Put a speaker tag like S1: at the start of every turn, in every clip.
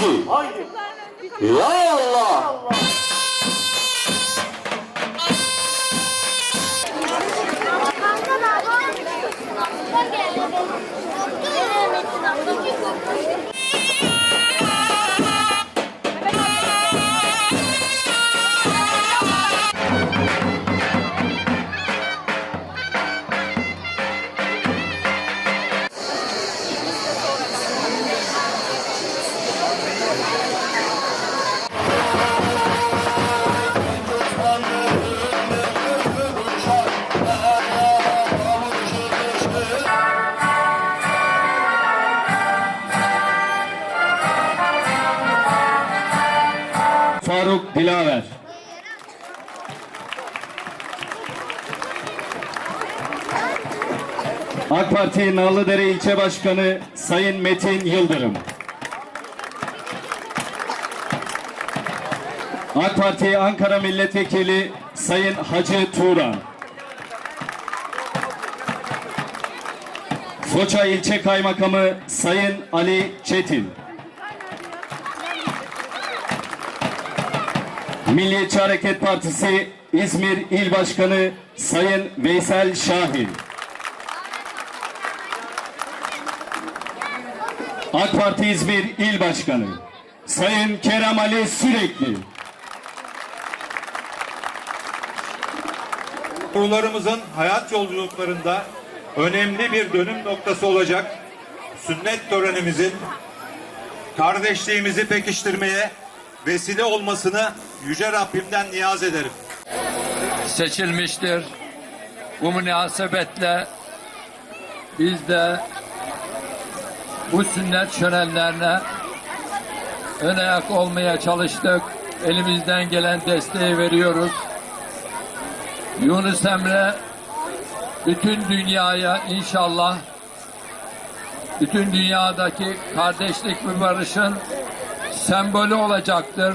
S1: Haydi.
S2: Haydi.
S1: Ya
S3: Faruk Dilaver. AK Parti Nallıdere İlçe Başkanı Sayın Metin Yıldırım. AK Parti Ankara Milletvekili Sayın Hacı Turan. Foça İlçe Kaymakamı Sayın Ali Çetin. Milliyetçi Hareket Partisi İzmir İl Başkanı Sayın Veysel Şahin. AK Parti İzmir İl Başkanı Sayın Kerem Ali Sürekli.
S4: Yavrularımızın hayat yolculuklarında önemli bir dönüm noktası olacak sünnet törenimizin kardeşliğimizi pekiştirmeye vesile olmasını Yüce Rabbimden niyaz ederim.
S5: seçilmiştir. Bu münasebetle biz de bu sünnet şölenlerine ön ayak olmaya çalıştık. Elimizden gelen desteği veriyoruz. Yunus Emre bütün dünyaya inşallah bütün dünyadaki kardeşlik ve barışın sembolü olacaktır.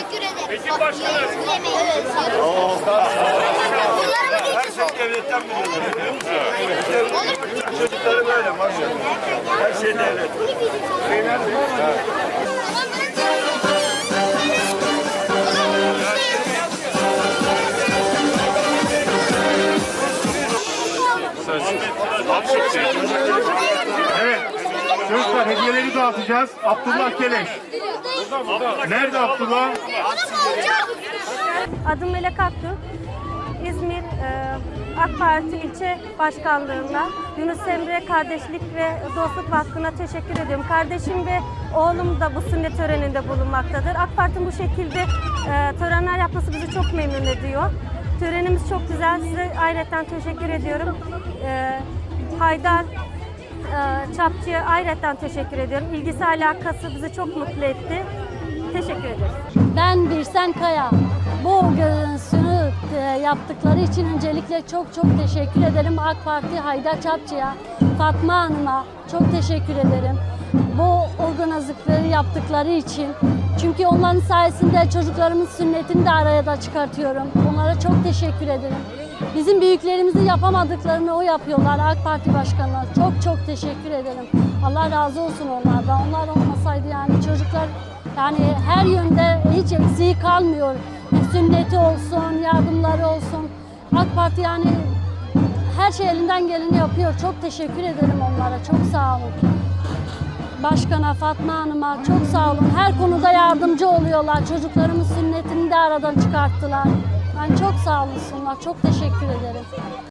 S6: teşekkür ederim. Peki başkanım. Evet. Her şey
S2: Devletten biliyorlar biliyor musun? Çocukları böyle maşallah. Her şey devlet.
S7: Çocuklar hediyeleri dağıtacağız. Abdullah Keleş. Nerede Abdullah?
S8: Adım Melek Akgül. İzmir e, AK Parti ilçe başkanlığında Yunus Emre Kardeşlik ve Dostluk Vakfı'na teşekkür ediyorum. Kardeşim ve oğlum da bu sünnet töreninde bulunmaktadır. AK Parti'nin bu şekilde e, törenler yapması bizi çok memnun ediyor. Törenimiz çok güzel. Size ayrıca teşekkür ediyorum. E, Haydar Çapçı'ya ayrıca teşekkür ediyorum. İlgisi alakası bizi çok mutlu etti. Teşekkür ederiz.
S9: Ben Birsen Kaya. Bu organizasyonu e, yaptıkları için öncelikle çok çok teşekkür ederim. AK Parti Haydar Çapçı'ya, Fatma Hanım'a çok teşekkür ederim. Bu organizasyonu yaptıkları için. Çünkü onların sayesinde çocuklarımın sünnetini de araya da çıkartıyorum. Onlara çok teşekkür ederim. Bizim büyüklerimizin yapamadıklarını o yapıyorlar AK Parti başkanlar. Çok çok teşekkür ederim. Allah razı olsun onlardan. Onlar olmasaydı yani çocuklar yani her yönde hiç eksiği kalmıyor. Sünneti olsun, yardımları olsun. AK Parti yani her şey elinden geleni yapıyor. Çok teşekkür ederim onlara. Çok sağ olun. Başkana, Fatma Hanım'a çok sağ olun. Her konuda yardımcı oluyorlar. Çocuklarımın sünnetini de aradan çıkarttılar. Yani çok sağ olsunlar. Çok teşekkür ederim.